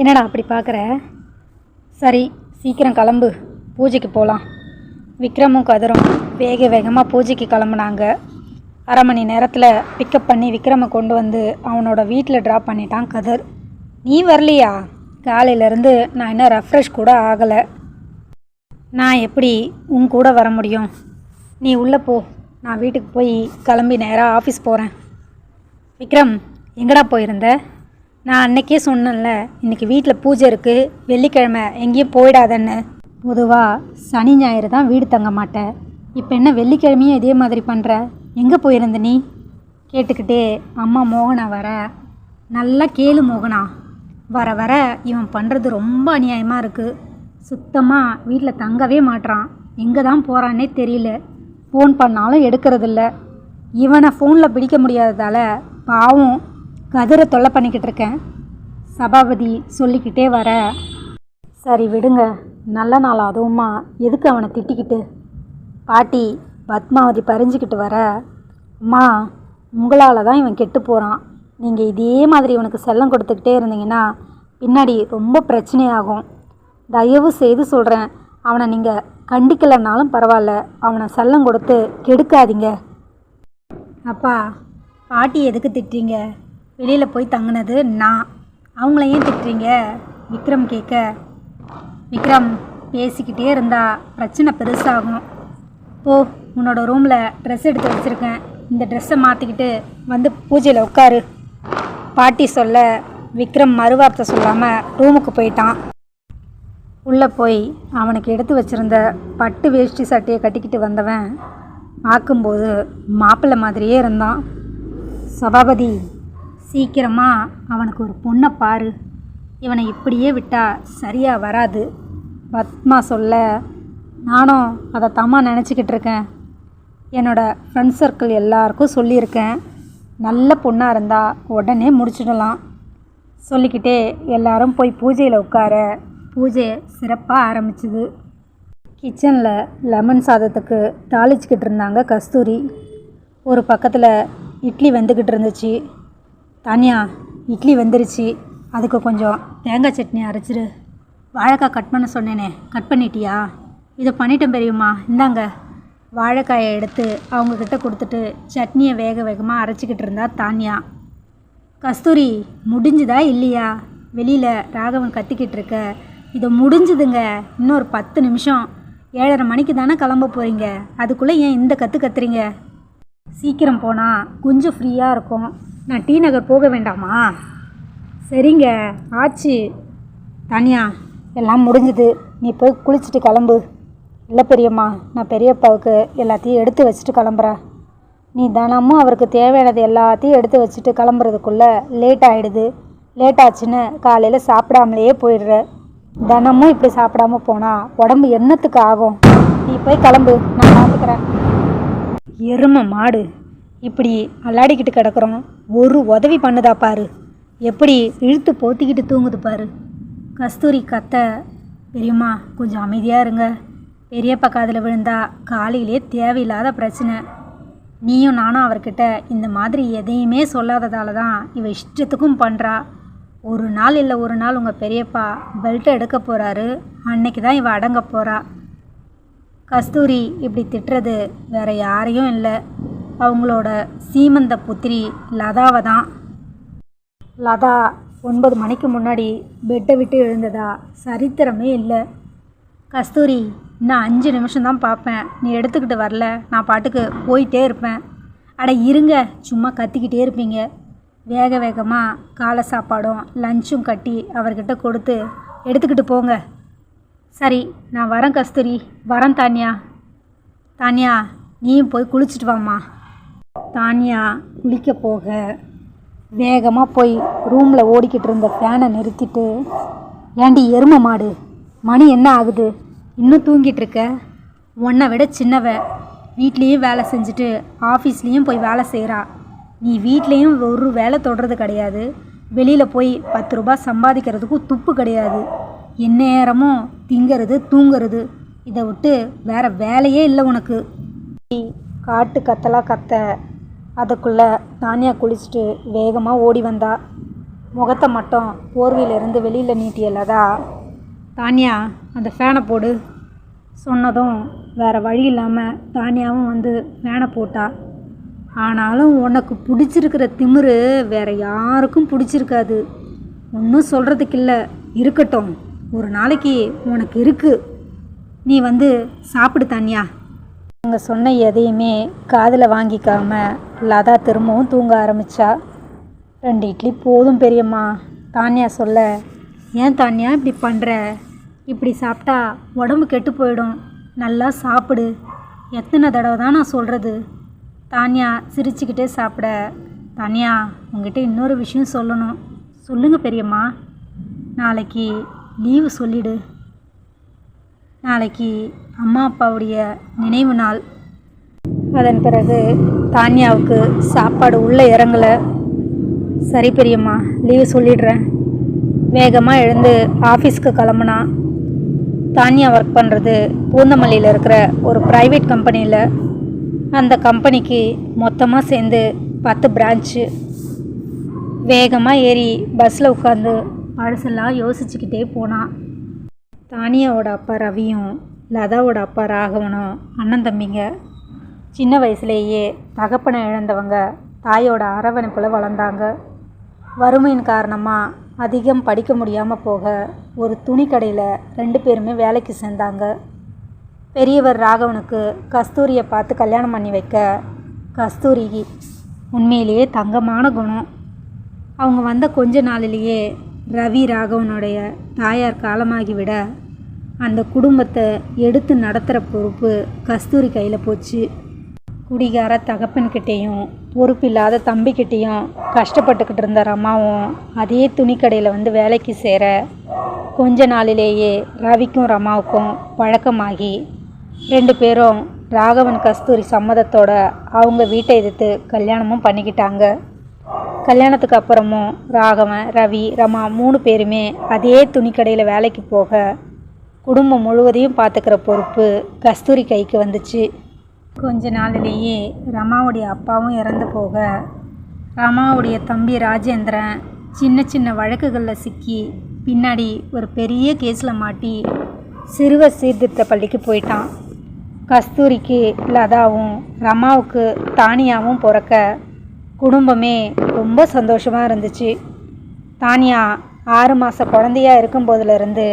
என்னடா அப்படி பார்க்குற? சரி சீக்கிரம் கிளம்பு. பூஜைக்கு போகலாம் விக்ரமும் கதரும் வேக வேகமாக பூஜைக்கு கிளம்புனாங்க. அரை மணி நேரத்தில் பிக்கப் பண்ணி விக்ரமை கொண்டு வந்து அவனோட வீட்டில் ட்ராப் பண்ணிட்டான் கதிர். நீ வரலையா? காலையிலேருந்து நான் இன்னும் ரெஃப்ரெஷ் கூட ஆகலை. நான் எப்படி உன் கூட வர முடியும்? நீ உள்ளே போ. நான் வீட்டுக்கு போய் கிளம்பி நேராக ஆஃபீஸ் போகிறேன் விக்ரம் எங்கடா போயிருந்த? நான் அன்னைக்கே சொன்னேன்ல இன்னைக்கு வீட்டில் பூஜை இருக்குது வெள்ளிக்கிழமை எங்கேயும் போயிடாதன்னு. பொதுவாக சனி ஞாயிறு தான் வீடு தங்க மாட்டேன் இப்போ என்ன வெள்ளிக்கிழமையும் இதே மாதிரி பண்ணுற எங்கே போயிருந்த நீ? கேட்டுக்கிட்டே அம்மா மோகனா வர. நல்லா கேளு மோகனா. வர வர இவன் பண்ணுறது ரொம்ப அநியாயமாக இருக்குது சுத்தமாக வீட்டில் தங்கவே மாட்றான். எங்கே தான் போகிறான்னே தெரியல. ஃபோன் பண்ணாலும் எடுக்கிறதில்ல. இவனை ஃபோனில் பிடிக்க முடியாததால் பாவம். கதிரை தொல்லை பண்ணிக்கிட்டு இருக்கேன். சபாபதி சொல்லிக்கிட்டே வர. சரி விடுங்க. நல்ல நாள் அதுவுமா. எதுக்கு அவனை திட்டிக்கிட்டு? பாட்டி பத்மாவதி பறிஞ்சுக்கிட்டு வர. அம்மா உங்களால் தான் இவன் கெட்டு போகிறான் நீங்கள் இதே மாதிரி இவனுக்கு செல்லம் கொடுத்துக்கிட்டே இருந்தீங்கன்னா பின்னாடி ரொம்ப பிரச்சனையாகும். தயவு செய்து சொல்கிறேன் அவனை நீங்கள் கண்டிக்கலைன்னாலும் பரவாயில்ல. அவனை செல்லம் கொடுத்து கெடுக்காதீங்க. அப்பா பாட்டி எதுக்கு திட்டுறீங்க? வெளியில் போய் தங்கினது நான். அவங்கள ஏன் திட்டுறீங்க? விக்ரம் கேட்க. விக்ரம் பேசிக்கிட்டே இருந்தா பிரச்சனை பெருசாகும். போ உன்னோட ரூமில் ட்ரெஸ் எடுத்து வச்சுருக்கேன். இந்த ட்ரெஸ்ஸை மாற்றிக்கிட்டு வந்து பூஜையில் உட்காரு. பாட்டி சொல்ல விக்ரம் மறுவார்த்தை சொல்லாமல் ரூமுக்கு போயிட்டான். உள்ளே போய் அவனுக்கு எடுத்து வச்சிருந்த பட்டு வேஷ்டி சட்டையை கட்டிக்கிட்டு வந்தவன் பார்க்கும்போது மாப்பிள்ளை மாதிரியே இருந்தான். சபாபதி சீக்கிரமாக அவனுக்கு ஒரு பொண்ணை பாரு. இவனை இப்படியே விட்டா சரியாக வராது. பத்மா சொல்ல நானும் அதை தம்மா நினச்சிக்கிட்டு இருக்கேன். என்னோடய ஃப்ரெண்ட் சர்க்கிள் எல்லாருக்கும் சொல்லியிருக்கேன். நல்ல பொண்ணாக இருந்தால் உடனே முடிச்சிடலாம். சொல்லிக்கிட்டே எல்லாரும் போய் பூஜையில் உட்கார பூஜை சிறப்பாக ஆரம்பிச்சுது. கிச்சனில் லெமன் சாதத்துக்கு தாளிச்சிக்கிட்டு இருந்தாங்க கஸ்தூரி. ஒரு பக்கத்தில் இட்லி வெந்துக்கிட்டு இருந்துச்சு. தானியா இட்லி வெந்துருச்சு. அதுக்கு கொஞ்சம் தேங்காய் சட்னி அரைச்சிரு. வாழைக்காய் கட் பண்ண சொன்னேனே. கட் பண்ணிட்டியா? இதை பண்ணிட்டேன் பெரியம்மா. இந்தாங்க. வாழைக்காயை எடுத்து அவங்கக்கிட்ட கொடுத்துட்டு சட்னியை வேக வேகமாக அரைச்சிக்கிட்டு இருந்தா தானியா. கஸ்தூரி முடிஞ்சுதா இல்லையா? வெளியில் ராகவன் கத்திக்கிட்டு இருக்க. இதை முடிஞ்சுதுங்க. இன்னொரு பத்து நிமிஷம். ஏழரை மணிக்கு தானே கிளம்ப போகிறீங்க அதுக்குள்ளே ஏன் இந்த கற்று கத்துறீங்க? சீக்கிரம் போனால் கொஞ்சம் ஃப்ரீயாக இருக்கும். நான் டி நகர் போக வேண்டாமா? சரிங்க ஆச்சு. தானியா எல்லாம் முடிஞ்சுது. நீ போய் குளிச்சுட்டு கிளம்பு. இல்லை பெரியம்மா நான் பெரியப்பாவுக்கு எல்லாத்தையும் எடுத்து வச்சுட்டு கிளம்புறேன். நீ தினமும் அவருக்கு தேவையானது எல்லாத்தையும் எடுத்து வச்சுட்டு கிளம்புறதுக்குள்ளே லேட் ஆகிடுது லேட் ஆச்சுன்னு காலையில் சாப்பிடாமலேயே போயிடுற. தினமும் இப்படி சாப்பிடாம போனால் உடம்பு என்னத்துக்கு ஆகும்? நீ போய் கிளம்பு நான் பார்த்துக்கிறேன் எருமை மாடு. இப்படி அல்லாடிக்கிட்டு கிடக்குறோம். ஒரு உதவி பண்ணுதா பாரு. எப்படி இழுத்து போத்திக்கிட்டு தூங்குது பாரு. கஸ்தூரி கத்த பெரியம்மா கொஞ்சம் அமைதியாக இருங்க. பெரியப்பா காதில் விழுந்தா காலையிலே தேவையில்லாத பிரச்சனை. நீயும் நானும் அவர்கிட்ட இந்த மாதிரி எதையுமே சொல்லாததால தான் இவ இஷ்டத்துக்கும் பண்ணுறா ஒரு நாள் இல்லை ஒரு நாள் உங்கள் பெரியப்பா பெல்ட்டை எடுக்க போகிறாரு அன்னைக்கு தான் இவ அடங்க போகிறா கஸ்தூரி இப்படி திட்டுறது வேற யாரையும் இல்லை. அவங்களோட சீமந்த புத்திரி லதாவை தான். லதா ஒன்பது மணிக்கு முன்னாடி பெட்டை விட்டு எழுந்ததா? சரித்திரமே இல்லை. கஸ்தூரி இன்னும் அஞ்சு நிமிஷம் தான் பார்ப்பேன். நீ எடுத்துக்கிட்டு வரல. நான் பாட்டுக்கு போயிட்டே இருப்பேன். அட இருங்க. சும்மா கத்திக்கிட்டே இருப்பீங்க. வேக வேகமாக காலை சாப்பாடும் லஞ்சும் கட்டி அவர்கிட்ட கொடுத்து எடுத்துக்கிட்டு போங்க. சரி நான் வரேன் கஸ்தூரி. வரேன் தானியா. தானியா நீயும் போய் குளிச்சுட்டு வாம்மா. தானியா குளிக்க போக வேகமாக போய் ரூமில் ஓடிக்கிட்டு இருந்த ஃபேனை நிறுத்திட்டு ஏண்டி எருமை மாடு மணி என்ன ஆகுது? இன்னும் தூங்கிட்டுருக்க? உன்னை விட சின்னவ வீட்லேயும் வேலை செஞ்சுட்டு ஆஃபீஸ்லேயும் போய் வேலை செய்கிறா நீ வீட்லேயும் ஒரு வேலை தொடுறது கிடையாது. வெளியில் போய் பத்து ரூபாய் சம்பாதிக்கிறதுக்கும் துப்பு கிடையாது. எந்நேரமும் திங்கிறது தூங்குறது இதை விட்டு வேற வேலையே இல்லை உனக்கு. காட்டு கத்தலா கத்த அதுக்குள்ளே தானியா குளிச்சுட்டு வேகமாக ஓடி வந்தா. முகத்தை மட்டும் போர்வையிலிருந்து வெளியில் நீட்டிய லதா தானியா அந்த ஃபேனை போடு. சொன்னதும் வேறு வழி இல்லாமல் தானியாவும் வந்து ஃபேனை போட்டா. ஆனாலும் உனக்கு பிடிச்சிருக்கிற திமிரு வேற யாருக்கும் பிடிச்சிருக்காது. ஒன்றும் சொல்கிறதுக்கு இல்லை. இருக்கட்டும். ஒரு நாளைக்கு உனக்கு இருக்குது நீ வந்து சாப்பிடு தானியா. அவங்க சொன்ன எதையுமே காதில் வாங்கிக்காமல் லதா திரும்பவும் தூங்க ஆரம்பிச்சா ரெண்டு இட்லி போதும் பெரியம்மா தானியா சொல்ல. ஏன் தானியா இப்படி பண்ணுற இப்படி சாப்பிட்டா உடம்பு கெட்டு போயிடும். நல்லா சாப்பிடு. எத்தனை தடவை தான் நான் சொல்கிறது தானியா சிரிச்சுக்கிட்டே சாப்பிட. தானியா உங்ககிட்ட இன்னொரு விஷயம் சொல்லணும். சொல்லுங்கள் பெரியம்மா. நாளைக்கு லீவு சொல்லிடு. நாளைக்கு அம்மா அப்பாவுடைய நினைவு நாள். அதன் பிறகு தானியாவுக்கு சாப்பாடு உள்ளே இறங்கலை. சரி பெரியம்மா லீவு சொல்லிடுறேன். வேகமாக எழுந்து ஆஃபீஸ்க்கு கிளம்புனா. தானியா ஒர்க் பண்ணுறது பூந்தமல்லியில் இருக்கிற ஒரு ப்ரைவேட் கம்பெனியில் அந்த கம்பெனிக்கு மொத்தமாக சேர்ந்து பத்து பிரான்ச்சு வேகமாக ஏறி பஸ்ஸில் உட்காந்து பழசெல்லாம் யோசிச்சுக்கிட்டே போனான் தானியாவோட அப்பா ரவியும் லதாவோட அப்பா ராகவனும் அண்ணன் தம்பிங்க சின்ன வயசுலேயே தகப்பனை இழந்தவங்க தாயோட அரவணைப்பில் வளர்ந்தாங்க. வறுமையின் காரணமாக அதிகம் படிக்க முடியாமல் போக ஒரு துணி கடையில் ரெண்டு பேருமே வேலைக்கு சேர்ந்தாங்க. பெரியவர் ராகவனுக்கு கஸ்தூரியை பார்த்து கல்யாணம் பண்ணி வைக்க கஸ்தூரி உண்மையிலேயே தங்கமான குணம். அவங்க வந்த கொஞ்ச நாளிலேயே ரவி ராகவனுடைய தாயார் காலமாகிவிட அந்த குடும்பத்தை எடுத்து நடத்துகிற பொறுப்பு கஸ்தூரி கையில் போச்சு. குடிகார தகப்பன்கிட்டேயும் பொறுப்பில்லாத தம்பிக்கிட்டேயும் கஷ்டப்பட்டுக்கிட்டு இருந்த ரமாவும் அதே துணிக்கடையில் வந்து வேலைக்கு சேர கொஞ்ச நாளிலேயே ரவிக்கும் ரமாவுக்கும் பழக்கமாகி ரெண்டு பேரும் ராகவன் கஸ்தூரி சம்மதத்தோட அவங்க வீட்டை எதிர்த்து கல்யாணமும் பண்ணிக்கிட்டாங்க. கல்யாணத்துக்கு அப்புறமும் ராகவன் ரவி ரமா மூணு பேருமே அதே துணிக்கடையில் வேலைக்கு போக குடும்பம் முழுவதையும் பார்த்துக்கிற பொறுப்பு கஸ்தூரி கைக்கு வந்துச்சு. கொஞ்ச நாளிலேயே ரமாவுடைய அப்பாவும் இறந்து போக ரமாவுடைய தம்பி ராஜேந்திரன் சின்ன சின்ன வழக்குகளில் சிக்கி பின்னாடி ஒரு பெரிய கேஸில் மாட்டி சிறுவர் சீர்திருத்த பள்ளிக்கு போயிட்டான். கஸ்தூரிக்கு லதாவும் ரமாவுக்கு தானியாவும் பிறக்க குடும்பமே ரொம்ப சந்தோஷமாக இருந்துச்சு. தானியா ஆறு மாத குழந்தையா இருக்கும்போதுலேருந்து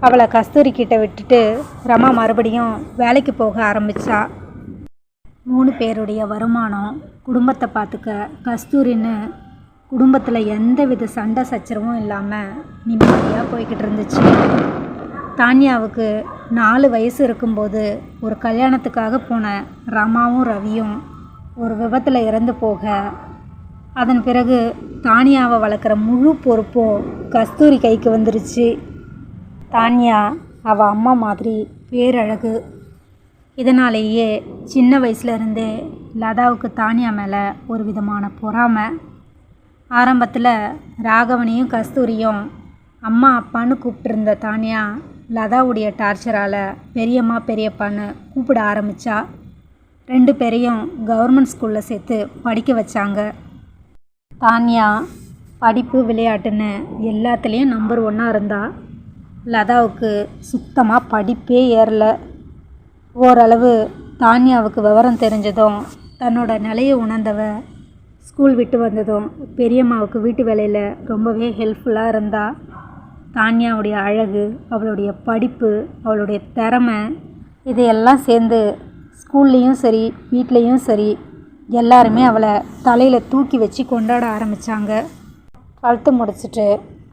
அவளை கஸ்தூரி கிட்ட விட்டுட்டு ரமா மறுபடியும் வேலைக்கு போக ஆரம்பித்தா மூணு பேருடைய வருமானம் குடும்பத்தை பார்த்துக்க கஸ்தூரின்னு குடும்பத்தில் எந்த வித சண்டை சச்சரவும் இல்லாமல் நிம்மதியாக போய்கிட்டு இருந்துச்சு. தானியாவுக்கு நாலு வயசு இருக்கும்போது ஒரு கல்யாணத்துக்காக போன ரமாவும் ரவியும் ஒரு விபத்தில் இறந்து போக அதன் பிறகு தானியாவை வளர்க்குற முழு பொறுப்பும் கஸ்தூரி கைக்கு வந்துருச்சு. தானியா அவள் அம்மா மாதிரி பேரழகு இதனாலேயே சின்ன வயசுலேருந்தே லதாவுக்கு தானியா மேலே ஒரு விதமான பொறாமை. ஆரம்பத்தில் ராகவனையும் கஸ்தூரியும் அம்மா அப்பான்னு கூப்பிட்டுருந்த தானியா லதாவுடைய டார்ச்சரால் பெரியம்மா பெரியப்பான்னு கூப்பிட ஆரம்பித்தா ரெண்டு பேரையும் கவர்மெண்ட் ஸ்கூலில் சேர்த்து படிக்க வச்சாங்க. தானியா படிப்பு விளையாட்டுன்னு எல்லாத்துலேயும் நம்பர் ஒன்னாக இருந்தா லதாவுக்கு சுத்தமாக படிப்பே ஏறல. ஓரளவு தானியாவுக்கு விவரம் தெரிஞ்சதும் தன்னோட நிலையை உணர்ந்தவ ஸ்கூல் விட்டு வந்ததும் பெரியம்மாவுக்கு வீட்டு வேலையில் ரொம்பவே ஹெல்ப்ஃபுல்லாக இருந்தா தானியாவுடைய அழகு அவளுடைய படிப்பு அவளுடைய திறமை இதையெல்லாம் சேர்ந்து ஸ்கூல்லேயும் சரி வீட்லேயும் சரி எல்லாருமே அவளை தலையில் தூக்கி வச்சு கொண்டாட ஆரம்பித்தாங்க டுவெல்த்து முடிச்சுட்டு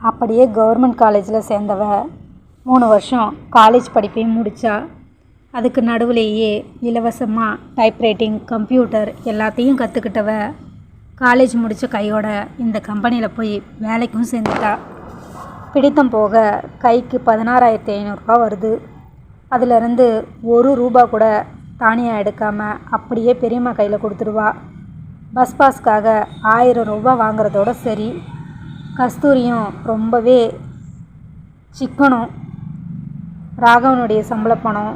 அப்படியே கவர்மெண்ட் காலேஜில் சேர்ந்தவ மூணு வருஷம் காலேஜ் படிப்பையும் முடித்தா அதுக்கு நடுவுலேயே இலவசமாக டைப்ரைட்டிங் கம்ப்யூட்டர் எல்லாத்தையும் கற்றுக்கிட்டவ காலேஜ் முடித்த கையோட இந்த கம்பெனியில் போய் வேலைக்கும் சேர்ந்துட்டா. பிடித்தம் போக கைக்கு பதினாறாயிரத்தி ஐநூறுரூவா வருது. அதிலிருந்து ஒரு ரூபா கூட தானியாக எடுக்காமல் அப்படியே பெரியம்மா கையில் கொடுத்துடுவா பஸ் பாஸ்க்காக ஆயிரம் ரூபா வாங்குறதோட சரி. கஸ்தூரியும் ரொம்பவே சிக்கனும். ராகவனுடைய சம்பள பணம்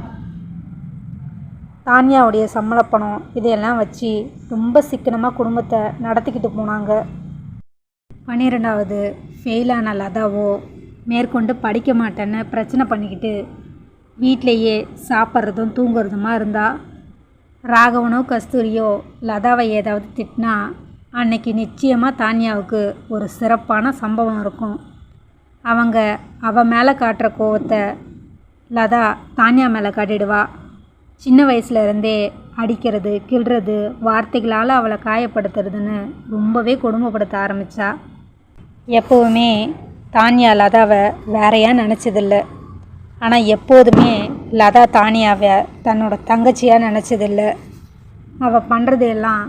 தானியாவுடைய சம்பள பணம் இதையெல்லாம் வச்சு ரொம்ப சிக்கனமாக குடும்பத்தை நடத்திக்கிட்டு போனாங்க. பன்னிரெண்டாவது ஃபெயிலான லதாவோ மேற்கொண்டு படிக்க மாட்டேன்னு பிரச்சனை பண்ணிக்கிட்டு வீட்டிலையே சாப்பிட்றதும் தூங்குறதுமா இருந்தா ராகவனோ கஸ்தூரியோ லதாவை ஏதாவது திட்டினா அன்னைக்கு நிச்சயமாக தானியாவுக்கு ஒரு சிறப்பான சம்பவம் இருக்கும். அவங்க அவ மேலே காட்டுற கோவத்தை லதா தானியா மேலே காட்டிடுவா. சின்ன வயசுல இருந்தே அடிக்கிறது கிள்றது வார்த்தைகளால் அவளை காயப்படுத்துறதுன்னு ரொம்பவே கொடுமைப்படுத்த ஆரம்பித்தா எப்போவுமே தானியா லதாவை வேறையா நினச்சதில்ல. ஆனால் எப்போதுமே லதா தானியாவை தன்னோட தங்கச்சியாக நினச்சதில்ல. அவள் பண்ணுறது எல்லாம்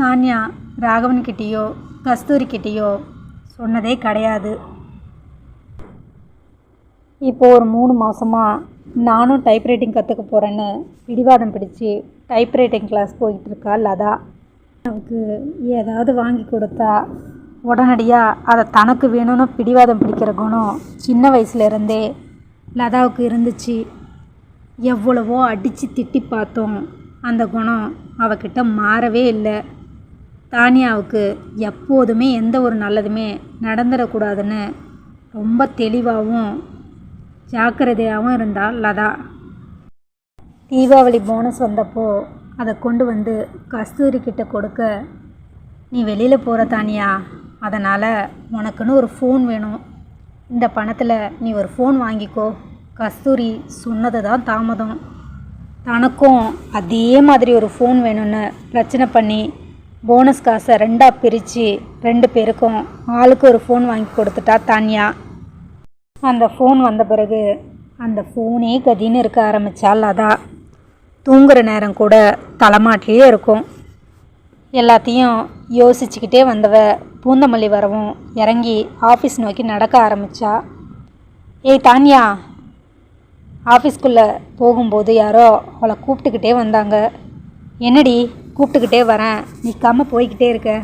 தானியா ராகவன்கிட்டேயோ கஸ்தூரிக்கிட்டேயோ சொன்னதே கிடையாது. இப்போ ஒரு மூணு மாதமாக நானும் டைப்ரைட்டிங் கற்றுக்க போகிறேன்னு பிடிவாதம் பிடிச்சி டைப்ரைட்டிங் கிளாஸ் போயிட்டுருக்கா லதா. அவளுக்கு ஏதாவது வாங்கி கொடுத்தா உடனடியாக அதை தனக்கு வேணும்னு பிடிவாதம் பிடிக்கிற குணம் சின்ன வயசுலேருந்தே லதாவுக்கு இருந்துச்சு. எவ்வளவோ அடித்து திட்டி பார்த்தோம். அந்த குணம் அவகிட்ட மாறவே இல்லை. தானியாவுக்கு எப்போதுமே எந்த ஒரு நல்லதுமே நடந்துடக்கூடாதுன்னு ரொம்ப தெளிவாகவும் ஜாக்கிரதையாகவும் இருந்தாள் லதா. தீபாவளி போனஸ் வந்தப்போ அதை கொண்டு வந்து கஸ்தூரி கிட்ட கொடுக்க நீ வெளியில் போகிற தானியா? அதனால் உனக்குன்னு ஒரு ஃபோன் வேணும். இந்த பணத்தில் நீ ஒரு ஃபோன் வாங்கிக்கோ. கஸ்தூரி சொன்னது தான் தாமதம். தனக்கும் அதே மாதிரி ஒரு ஃபோன் வேணும்னு பிரச்சனை பண்ணி போனஸ் காசை ரெண்டாக பிரித்து ரெண்டு பேருக்கும் ஆளுக்கு ஒரு ஃபோன் வாங்கி கொடுத்துட்டா தானியா. அந்த ஃபோன் வந்த பிறகு அந்த ஃபோனே கதின்னு இருக்க ஆரம்பித்தால் அதான் தூங்குகிற நேரம் கூட தலைமாட்டிலே இருக்கும். எல்லாத்தையும் யோசிச்சுக்கிட்டே வந்தவ பூந்தமல்லி வரவும் இறங்கி ஆஃபீஸ் நோக்கி நடக்க ஆரம்பித்தா ஏய் தானியா. ஆஃபீஸ்க்குள்ளே போகும்போது யாரோ அவளை கூப்பிட்டுக்கிட்டே வந்தாங்க. என்னடி கூப்பிட்டுக்கிட்டே வரேன். நிற்காம போய்கிட்டே இருக்க.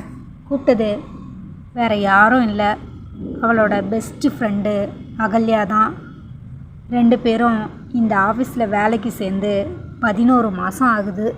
கூப்பிட்டது வேறு யாரும் இல்லை. அவளோட பெஸ்ட்டு ஃப்ரெண்டு அகல்யா தான். ரெண்டு பேரும் இந்த ஆஃபீஸில் வேலைக்கு சேர்ந்து பதினோரு மாதம் ஆகுது.